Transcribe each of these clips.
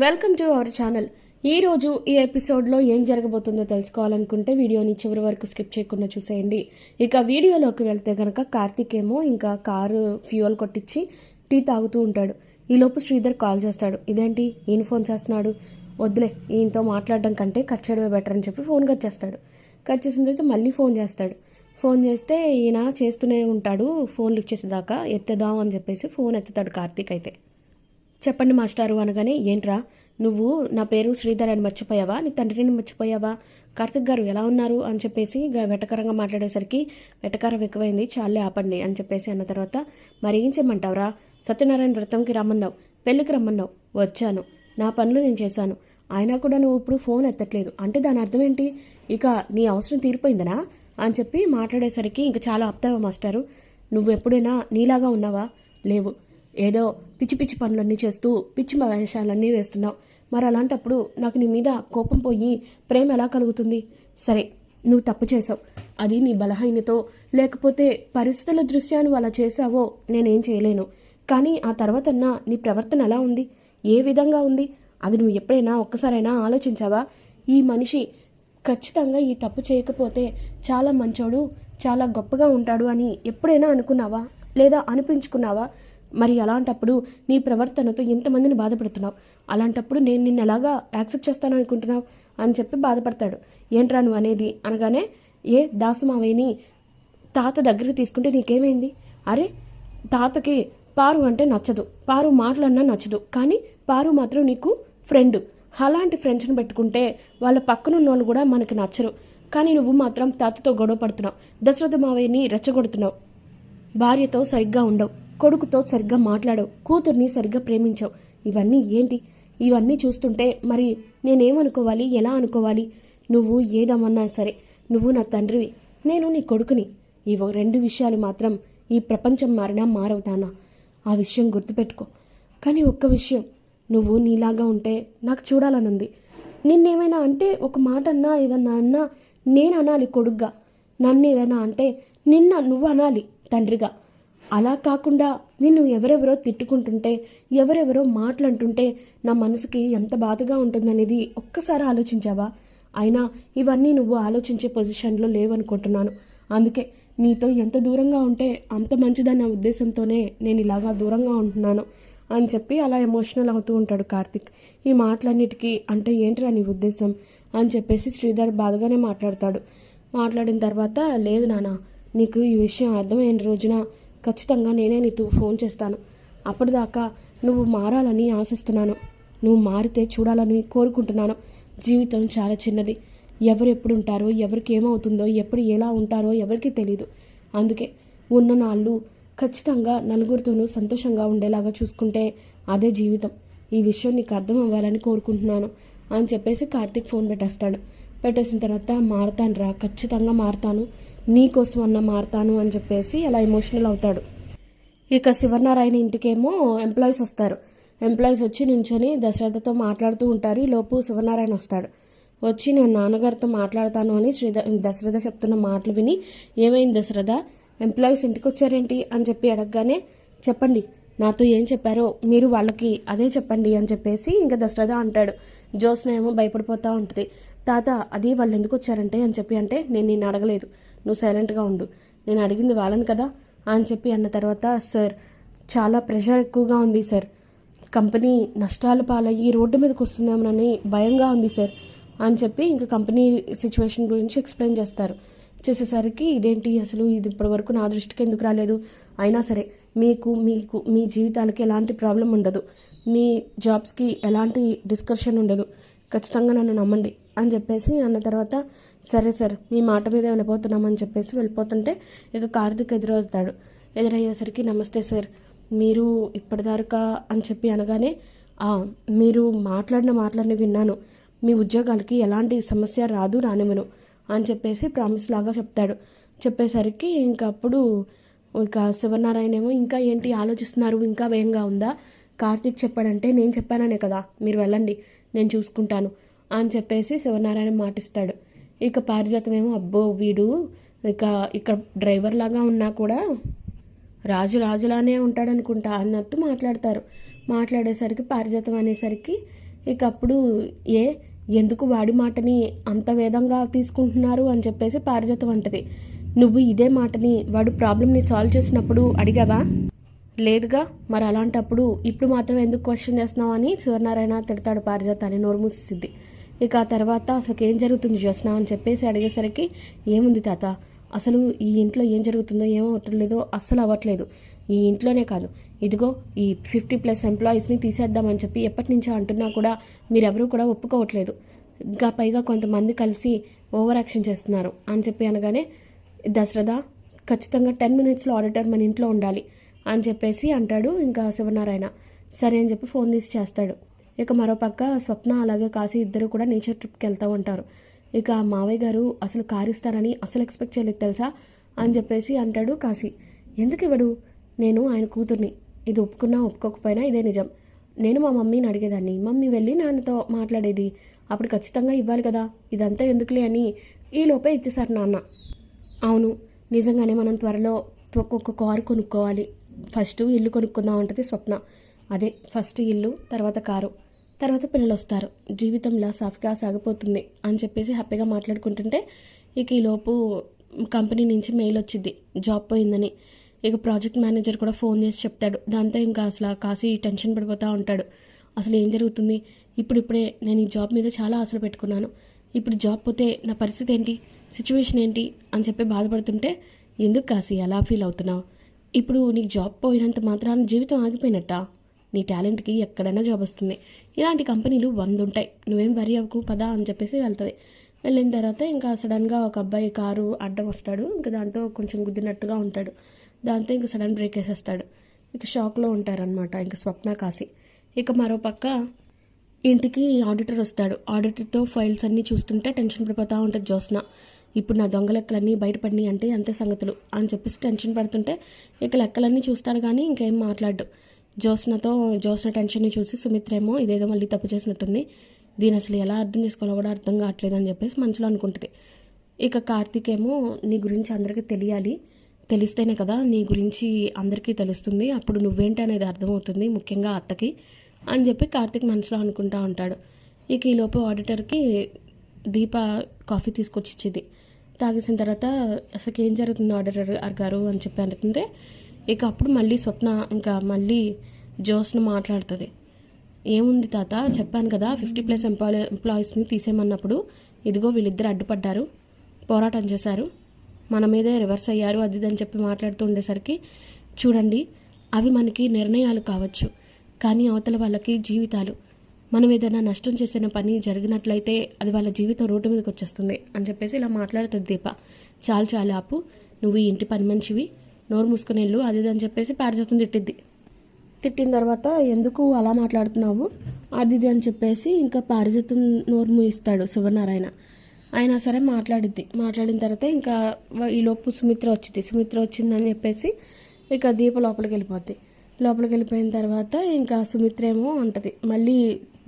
Welcome to our channel. ఈ రోజు ఈ ఎపిసోడ్లో ఏం జరగబోతుందో తెలుసుకోవాలనుకుంటే వీడియోని చివరి వరకు స్కిప్ చేయకుండా చూసేయండి. ఇక వీడియోలోకి వెళ్తే గనక కార్తీక్ ఏమో ఇంకా కారు ఫ్యూయల్ కొట్టించి టీ తాగుతూ ఉంటాడు. ఈలోపు శ్రీధర్ కాల్ చేస్తాడు. ఇదేంటి? ఈయన ఫోన్ చేస్తున్నాడు. వద్దులే ఈయనతో మాట్లాడడం కంటే కట్ చేయడమే బెటర్ అని చెప్పి ఫోన్ కట్ చేస్తాడు. కట్ చేసిన తర్వాత మళ్ళీ ఫోన్ చేస్తాడు. ఫోన్ చేస్తే ఈయన చేస్తూనే ఉంటాడు. ఫోన్ లిఫ్ట్ చేసేదాకా ఎత్తేదాం అని చెప్పేసి ఫోన్ ఎత్తుతాడు కార్తీక్ అయితే. చెప్పండి మాస్టారు అనగానే ఏంట్రా? నువ్వు నా పేరు శ్రీధర్ అని మర్చిపోయావా? నీ తండ్రిని మర్చిపోయావా? కార్తిక్ గారు ఎలా ఉన్నారు? అని చెప్పేసి వెటకరంగా మాట్లాడేసరికి వెటకారం ఎక్కువైంది చాలే ఆపండి అని చెప్పేసి అన్న తర్వాత మరి ఏం చేయమంటావురా? సత్యనారాయణ వ్రతంకి రమ్మన్నావు పెళ్ళికి రమ్మన్నావు వచ్చాను. నా పనులు నేను చేశాను. అయినా కూడా నువ్వు ఇప్పుడు ఫోన్ ఎత్తట్లేదు. అంటే దాని అర్థం ఏంటి? ఇక నీ అవసరం తీరిపోయిందనా? అని చెప్పి మాట్లాడేసరికి ఇంక చాలా అప్తావా మాస్టారు? నువ్వు ఎప్పుడైనా నీలాగా ఉన్నావా? లేవు. ఏదో పిచ్చి పిచ్చి పనులన్నీ చేస్తూ పిచ్చి వేషాలన్నీ వేస్తున్నావు. మరి అలాంటప్పుడు నాకు నీ మీద కోపం పోయి ప్రేమ ఎలా కలుగుతుంది? సరే నువ్వు తప్పు చేసావు అది నీ బలహీనతో లేకపోతే పరిస్థితుల దృష్ట్యా నువ్వు అలా చేసావో నేనేం చేయలేను. కానీ ఆ తర్వాతన్నా నీ ప్రవర్తన ఎలా ఉంది? ఏ విధంగా ఉంది? అది నువ్వు ఎప్పుడైనా ఒక్కసారైనా ఆలోచించావా? ఈ మనిషి ఖచ్చితంగా ఈ తప్పు చేయకపోతే చాలా మంచోడు చాలా గొప్పగా ఉంటాడు అని ఎప్పుడైనా అనుకున్నావా? లేదా అనిపించుకున్నావా? మరి అలాంటప్పుడు నీ ప్రవర్తనతో ఎంతమందిని బాధపడుతున్నావు. అలాంటప్పుడు నేను నిన్ను ఎలాగా యాక్సెప్ట్ చేస్తాను అనుకుంటున్నావు అని చెప్పి బాధపడతాడు. ఏంట్రా నువ్వు అనేది? అనగానే ఏ దాసుమావయ్యని తాత దగ్గరికి తీసుకుంటే నీకేమైంది? అరే తాతకి పారు అంటే నచ్చదు. పారు మాటలన్నా నచ్చదు. కానీ పారు మాత్రం నీకు ఫ్రెండ్. అలాంటి ఫ్రెండ్స్ని పెట్టుకుంటే వాళ్ళ పక్కనున్న వాళ్ళు కూడా మనకి నచ్చరు. కానీ నువ్వు మాత్రం తాతతో గొడవ పడుతున్నావు. దశరథ మావయ్యని రెచ్చగొడుతున్నావు. భార్యతో సరిగ్గా ఉండవు. కొడుకుతో సరిగ్గా మాట్లాడవు కూతుర్ని సరిగ్గా ప్రేమించావు. ఇవన్నీ ఏంటి? ఇవన్నీ చూస్తుంటే మరి నేనేమనుకోవాలి? ఎలా అనుకోవాలి? నువ్వు ఏదమన్నా సరే నువ్వు నా తండ్రివి నేను నీ కొడుకుని. ఈ రెండు విషయాలు మాత్రం ఈ ప్రపంచం మారినా మారవుతానా ఆ విషయం గుర్తుపెట్టుకో. కానీ ఒక్క విషయం నువ్వు నీలాగా ఉంటే నాకు చూడాలనుంది. నిన్నేమైనా అంటే ఒక మాట అన్నా ఏదన్నా అన్నా నేను అనాలి కొడుగ్గా. నన్ను ఏదైనా అంటే నిన్న నువ్వు అనాలి తండ్రిగా. అలా కాకుండా నిన్ను ఎవరెవరో తిట్టుకుంటుంటే ఎవరెవరో మాటలంటుంటే నా మనసుకి ఎంత బాధగా ఉంటుందనేది ఒక్కసారి ఆలోచించావా? అయినా ఇవన్నీ నువ్వు ఆలోచించే పొజిషన్లో లేవనుకుంటున్నాను. అందుకే నీతో ఎంత దూరంగా ఉంటే అంత మంచిదన్న ఉద్దేశంతోనే నేను ఇలాగా దూరంగా ఉంటున్నాను అని చెప్పి అలా ఎమోషనల్ అవుతూ ఉంటాడు కార్తిక్. ఈ మాటలన్నిటికీ అంటే ఏంటిరా నీ ఉద్దేశం? అని చెప్పేసి శ్రీధర్ బాధగానే మాట్లాడతాడు. మాట్లాడిన తర్వాత లేదు నాన్న నీకు ఈ విషయం అర్థమైన రోజున ఖచ్చితంగా నేనే నీకు ఫోన్ చేస్తాను. అప్పటిదాకా నువ్వు మారాలని ఆశిస్తున్నాను. నువ్వు మారితే చూడాలని కోరుకుంటున్నాను. జీవితం చాలా చిన్నది. ఎవరు ఎప్పుడు ఉంటారో ఎవరికి ఏమవుతుందో ఎప్పుడు ఎలా ఉంటారో ఎవరికి తెలియదు అందుకే ఉన్న నాళ్ళు ఖచ్చితంగా నలుగురితోనూ సంతోషంగా ఉండేలాగా చూసుకుంటే అదే జీవితం. ఈ విషయం నీకు అర్థం అవ్వాలని కోరుకుంటున్నాను అని చెప్పేసి కార్తీక్ ఫోన్ పెట్టేస్తాడు. పెట్టేసిన తర్వాత మారతాను రా ఖచ్చితంగా మారతాను. నీకోసం అన్న మారతాను అని చెప్పేసి అలా ఎమోషనల్ అవుతాడు. ఇక శివనారాయణ ఇంటికేమో ఎంప్లాయీస్ వస్తారు. ఎంప్లాయీస్ వచ్చి నించొని దశరథతో మాట్లాడుతూ ఉంటారు. ఈలోపు లోపు శివనారాయణ వస్తాడు. వచ్చి నేను నాన్నగారితో మాట్లాడతాను అని శ్రీ దశరథ చెప్తున్న మాటలు విని ఏమైంది దశరథ? ఎంప్లాయీస్ ఇంటికి వచ్చారేంటి? అని చెప్పి అడగగానే చెప్పండి. నాతో ఏం చెప్పారో మీరు వాళ్ళకి అదే చెప్పండి అని చెప్పేసి ఇంకా దశరథ అంటాడు. జ్యోత్స్న ఏమో భయపడిపోతూ ఉంటుంది. తాత అది వాళ్ళు ఎందుకు వచ్చారంటే అని చెప్పి అంటే నేను నిన్ను అడగలేదు. నువ్వు సైలెంట్గా ఉండు. నేను అడిగింది వాళ్ళని కదా? అని చెప్పి అన్న తర్వాత సార్ చాలా ప్రెషర్ ఎక్కువగా ఉంది సార్. కంపెనీ నష్టాల పాలయ్యి రోడ్డు మీదకి వస్తుందేమోనని భయంగా ఉంది సార్. అని చెప్పి ఇంకా కంపెనీ సిచ్యువేషన్ గురించి ఎక్స్ప్లెయిన్ చేస్తారు. చేసేసరికి ఇదేంటి అసలు? ఇది ఇప్పటివరకు నా దృష్టికి ఎందుకు రాలేదు? అయినా సరే మీకు మీకు మీ జీవితాలకి ఎలాంటి ప్రాబ్లం ఉండదు. మీ జాబ్స్కి ఎలాంటి డిస్కషన్ ఉండదు. ఖచ్చితంగా నన్ను నమ్మండి అని చెప్పేసి అన్న తర్వాత సరే సార్ మీ మాట మీద వెళ్ళిపోతున్నామని చెప్పేసి వెళ్ళిపోతుంటే ఇక కార్తిక్ ఎదురవుతాడు. ఎదురయ్యేసరికి నమస్తే సార్ మీరు ఇప్పటిదాకా అని చెప్పి అనగానే మీరు మాట్లాడిన మాట్లాడిన విన్నాను. మీ ఉద్యోగాలకి ఎలాంటి సమస్య రాదు రానివ్వను అని చెప్పేసి ప్రామిస్ లాగా చెప్తాడు. చెప్పేసరికి ఇంకా అప్పుడు ఇక శివనారాయణ ఏమో ఇంకా ఏంటి ఆలోచిస్తున్నారు? ఇంకా వేగంగా ఉందా? కార్తీక్ చెప్పాడంటే నేను చెప్పాననే కదా మీరు వెళ్ళండి నేను చూసుకుంటాను అని చెప్పేసి శివనారాయణ మాటిస్తాడు. ఇక పారిజాతం ఏమో అబ్బో వీడు ఇక ఇక్కడ డ్రైవర్ లాగా ఉన్నా కూడా రాజు రాజులానే ఉంటాడనుకుంటా అన్నట్టు మాట్లాడతారు. మాట్లాడేసరికి పారిజాతం అనేసరికి ఇక అప్పుడు ఏ ఎందుకు వాడి మాటని అంత వేదంగా తీసుకుంటున్నారు అని చెప్పేసి పారిజాతం అంటది. నువ్వు ఇదే మాటని వాడు ప్రాబ్లమ్ని సాల్వ్ చేసినప్పుడు అడిగావా? లేదుగా మరి అలాంటప్పుడు ఇప్పుడు మాత్రం ఎందుకు క్వశ్చన్ చేస్తున్నావు అని శివనారాయణ తిడతాడు పారిజాతాన్ని నోరు మూసిద్ది ఇక ఆ తర్వాత అసలు ఏం జరుగుతుంది జ్యోత్స్న అని చెప్పేసి అడిగేసరికి ఏముంది తాత? అసలు ఈ ఇంట్లో ఏం జరుగుతుందో ఏమో అవ్వట్లేదో అస్సలు అవ్వట్లేదు. ఈ ఇంట్లోనే కాదు. ఇదిగో ఈ ఫిఫ్టీ ప్లస్ ఎంప్లాయీస్ని తీసేద్దామని చెప్పి ఎప్పటి నుంచో అంటున్నా కూడా మీరెవరూ కూడా ఒప్పుకోవట్లేదు. ఇంకా పైగా కొంతమంది కలిసి ఓవర్ యాక్షన్ చేస్తున్నారు అని చెప్పి అనగానే దశరథ ఖచ్చితంగా టెన్ మినిట్స్లో ఆడిటర్ మన ఇంట్లో ఉండాలి అని చెప్పేసి అంటాడు ఇంకా శివనారాయణ. సరే అని చెప్పి ఫోన్ తీసి చేస్తాడు. ఇక మరోపక్క స్వప్న అలాగే కాశీ ఇద్దరు కూడా నేచర్ ట్రిప్కి వెళ్తూ ఉంటారు. ఇక మావయ్య గారు అసలు కారు ఇస్తారని అసలు ఎక్స్పెక్ట్ చేయలేదు తెలుసా? అని చెప్పేసి అంటాడు కాశీ. ఎందుకు ఇవ్వడు? నేను ఆయన కూతుర్ని. ఇది ఒప్పుకున్నా ఒప్పుకోకపోయినా ఇదే నిజం. నేను మా మమ్మీని అడిగేదాన్ని. మమ్మీ వెళ్ళి నాన్నతో మాట్లాడేది. అప్పుడు ఖచ్చితంగా ఇవ్వాలి కదా. ఇదంతా ఎందుకులే అని ఈ లోపే ఇచ్చేసారు నాన్న. అవును నిజంగానే మనం త్వరలో ఒక్కొక్క కారు కొనుక్కోవాలి. ఫస్ట్ ఇల్లు కొనుక్కుందాం ఉంటుంది స్వప్న. అదే ఫస్ట్ ఇల్లు తర్వాత కారు. తర్వాత పిల్లలు వస్తారు జీవితంలా సాఫ్గా సాగిపోతుంది అని చెప్పేసి హ్యాపీగా మాట్లాడుకుంటుంటే ఇక ఈలోపు కంపెనీ నుంచి మెయిల్ వచ్చింది. జాబ్ పోయిందని. ఇక ప్రాజెక్ట్ మేనేజర్ కూడా ఫోన్ చేసి చెప్తాడు. దాంతో ఇంకా అసలు కాసి టెన్షన్ పడిపోతూ ఉంటాడు. అసలు ఏం జరుగుతుంది? ఇప్పుడిప్పుడే నేను ఈ జాబ్ మీద చాలా ఆశలు పెట్టుకున్నాను. ఇప్పుడు జాబ్ పోతే నా పరిస్థితి ఏంటి? సిచ్యువేషన్ ఏంటి? అని చెప్పి బాధపడుతుంటే ఎందుకు కాసి అలా ఫీల్ అవుతున్నావు? ఇప్పుడు నీకు జాబ్ పోయినంత మాత్రాన జీవితం ఆగిపోయినట్టా? నీ టాలెంట్కి ఎక్కడైనా జాబ్ వస్తుంది. ఇలాంటి కంపెనీలు వంద ఉంటాయి నువ్వేం వరి అవ్వకు పదా అని చెప్పేసి వెళ్తుంది. వెళ్ళిన తర్వాత ఇంకా సడన్గా ఒక అబ్బాయి కారు అడ్డం వస్తాడు. ఇంకా దాంతో కొంచెం గుద్దినట్టుగా ఉంటాడు. దాంతో ఇంకా సడన్ బ్రేక్ వేసేస్తాడు. ఇక షాక్లో ఉంటారనమాట ఇంకా స్వప్న కాసి ఇక మరో పక్క ఇంటికి ఆడిటర్ వస్తాడు. ఆడిటర్తో ఫైల్స్ అన్నీ చూస్తుంటే టెన్షన్ పడిపోతూ ఉంటుంది జ్యోత్స్న. ఇప్పుడు నా దొంగ లెక్కలన్నీ బయటపడినాయి అంటే అంతే సంగతులు అని చెప్పేసి టెన్షన్ పడుతుంటే ఇక లెక్కలన్నీ చూస్తాడు కానీ ఇంకేం మాట్లాడు జ్యోత్స్నతో జ్యోత్స్న టెన్షన్ని చూసి సుమిత్ర ఏమో ఇదేదో మళ్ళీ తప్పు చేసినట్టుంది. దీని అసలు ఎలా అర్థం చేసుకోవాలో కూడా అర్థం కావట్లేదు అని చెప్పేసి మనసులో అనుకుంటుంది. ఇక కార్తీక్ ఏమో నీ గురించి అందరికీ తెలియాలి. తెలిస్తేనే కదా నీ గురించి అందరికీ తెలుస్తుంది. అప్పుడు నువ్వేంటి అనేది అర్థమవుతుంది ముఖ్యంగా అత్తకి అని చెప్పి కార్తీక్ మనసులో అనుకుంటా ఉంటాడు. ఇక ఈలోపు ఆడిటర్కి దీప కాఫీ తీసుకొచ్చి ఇచ్చింది. తాగేసిన తర్వాత అసలు ఏం జరుగుతుంది ఆడిటర్ గారు అని చెప్పి అంటుంటే ఇక అప్పుడు మళ్ళీ స్వప్న ఇంకా మళ్ళీ జోస్ను మాట్లాడుతుంది. ఏముంది తాత? చెప్పాను కదా ఫిఫ్టీ ప్లస్ ఎంప్లాయ్ ఎంప్లాయీస్ని తీసేయమన్నప్పుడు ఇదిగో వీళ్ళిద్దరు అడ్డుపడ్డారు పోరాటం చేశారు. మన మీదే రివర్స్ అయ్యారు అది అని చెప్పి మాట్లాడుతూ ఉండేసరికి చూడండి అవి మనకి నిర్ణయాలు కావచ్చు కానీ అవతల వాళ్ళకి జీవితాలు. మనం ఏదైనా నష్టం చేసిన పని జరిగినట్లయితే అది వాళ్ళ జీవితం రోడ్డు మీదకి వచ్చేస్తుంది అని చెప్పేసి ఇలా మాట్లాడుతుంది దీప. చాలు చాలు ఆపు నువ్వు ఈ ఇంటి పని మనిషివి నోరు మూసుకొని వెళ్ళు అది ఇది అని చెప్పేసి పారిజాతం తిట్టిద్ది. తిట్టిన తర్వాత ఎందుకు అలా మాట్లాడుతున్నావు? అది ఇది అని చెప్పేసి ఇంకా పారిజాతం నోరు మూయిస్తాడు శివనారాయణ. అయినా సరే మాట్లాడిద్ది. మాట్లాడిన తర్వాత ఇంకా ఈలోపు సుమిత్ర వచ్చింది సుమిత్ర వచ్చిందని చెప్పేసి ఇక దీప లోపలికి వెళ్ళిపోద్ది. లోపలికి వెళ్ళిపోయిన తర్వాత ఇంకా సుమిత్ర ఏమో అంటది. మళ్ళీ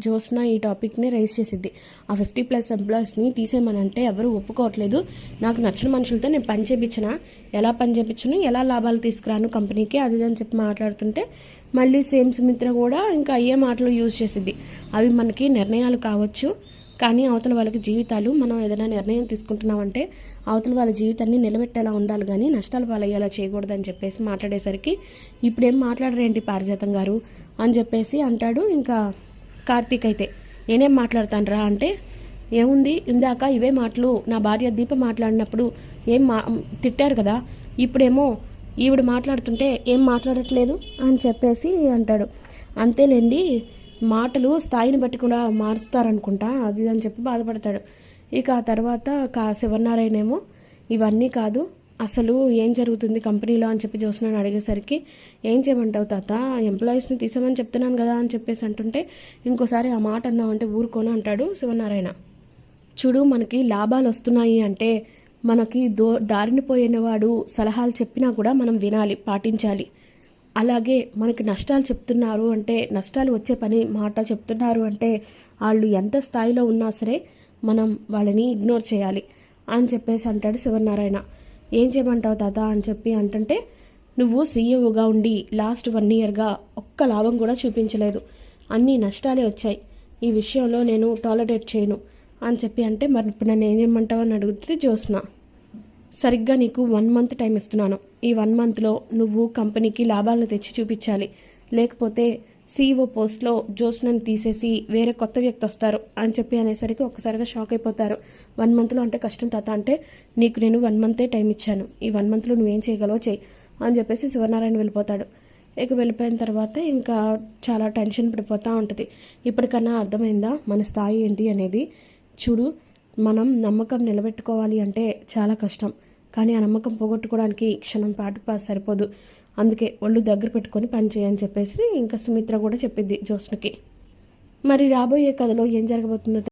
జోస్న ఈ టాపిక్ని రైజ్ చేసిద్ది. ఆ ఫిఫ్టీ ప్లస్ ఎంప్లాయీస్ని తీసేయమనంటే ఎవరు ఒప్పుకోవట్లేదు. నాకు నచ్చిన మనుషులతో నేను పని చేయించిన ఎలా పని చేయించను ఎలా లాభాలు తీసుకురాను కంపెనీకి అది అని చెప్పి మాట్లాడుతుంటే మళ్ళీ సేమ్ సుమిత్ర కూడా ఇంకా అయ్యే మాటలు యూజ్ చేసింది అవి మనకి నిర్ణయాలు కావచ్చు కానీ అవతల వాళ్ళకి జీవితాలు మనం ఏదైనా నిర్ణయం తీసుకుంటున్నామంటే అవతల వాళ్ళ జీవితాన్ని నిలబెట్టేలా ఉండాలి కానీ నష్టాలు పాలయ్యేలా చేయకూడదని చెప్పేసి మాట్లాడేసరికి ఇప్పుడేం మాట్లాడరేంటి పారిజాతం గారు? అని చెప్పేసి అంటాడు. ఇంకా కార్తీక్ అయితే నేనేం మాట్లాడతానరా అంటే ఏముంది? ఇందాక ఇవే మాటలు నా భార్య దీప మాట్లాడినప్పుడు ఏం మా తిట్టారు కదా? ఇప్పుడేమో ఈవిడ మాట్లాడుతుంటే ఏం మాట్లాడట్లేదు అని చెప్పేసి అంటాడు. అంతేలేండి మాటలు స్థాయిని బట్టి కూడా మారుస్తారనుకుంటా అది అని చెప్పి బాధపడతాడు. ఇక ఆ తర్వాత కా శివనారాయణ ఏమో ఇవన్నీ కాదు అసలు ఏం జరుగుతుంది కంపెనీలో అని చెప్పి చూస్తున్నాను అడిగేసరికి ఏం చేయమంటావు తాత? ఎంప్లాయీస్ని తీసామని చెప్తున్నాను కదా అని చెప్పేసి అంటుంటే ఇంకోసారి ఆ మాట అన్నామంటే ఊరుకోను అంటాడు శివనారాయణ. చూడు మనకి లాభాలు వస్తున్నాయి అంటే మనకి దో దారిని పోయినవాడు సలహాలు చెప్పినా కూడా మనం వినాలి పాటించాలి. అలాగే మనకి నష్టాలు చెప్తున్నారు అంటే నష్టాలు వచ్చే పని మాట చెప్తున్నారు అంటే వాళ్ళు ఎంత స్థాయిలో ఉన్నా సరే మనం వాళ్ళని ఇగ్నోర్ చేయాలి అని చెప్పేసి అంటాడు శివనారాయణ. ఏం చేయమంటావు తాత అని చెప్పి అంటుంటే నువ్వు సీఈఓగా ఉండి లాస్ట్ వన్ ఇయర్గా ఒక్క లాభం కూడా చూపించలేదు. అన్ని నష్టాలే వచ్చాయి. ఈ విషయంలో నేను టాలరేట్ చేయను. అని చెప్పి అంటే మరి ఇప్పుడు నన్ను ఏం చేయమంటావు? అని అడిగితే జ్యోత్స్న. సరిగ్గా నీకు వన్ మంత్ టైం ఇస్తున్నాను. ఈ వన్ మంత్లో నువ్వు కంపెనీకి లాభాలను తెచ్చి చూపించాలి. లేకపోతే సీఈఓ పోస్ట్లో జ్యోత్స్నని తీసేసి వేరే కొత్త వ్యక్తి వస్తారు అని చెప్పి అనేసరికి ఒక్కసారిగా షాక్ అయిపోతారు. వన్ మంత్లో అంటే కష్టం తాత అంటే నీకు నేను వన్ మంతే టైం ఇచ్చాను. ఈ వన్ మంత్లో నువ్వేం చేయగలవో చెయ్యి అని చెప్పేసి శివనారాయణ వెళ్ళిపోతాడు. ఇక వెళ్ళిపోయిన తర్వాత ఇంకా చాలా టెన్షన్ పడిపోతూ ఉంటుంది. ఇప్పటికన్నా అర్థమైందా? మన స్థాయి ఏంటి అనేది? చూడు మనం నమ్మకం నిలబెట్టుకోవాలి అంటే చాలా కష్టం. కానీ ఆ నమ్మకం పోగొట్టుకోవడానికి క్షణం పాటు సరిపోదు. అందుకే ఒళ్ళు దగ్గర పెట్టుకొని పనిచేయని చెప్పేసి ఇంకా సుమిత్ర కూడా చెప్పింది జ్యోత్స్నకి మరి రాబోయే కథలో ఏం జరగబోతుందో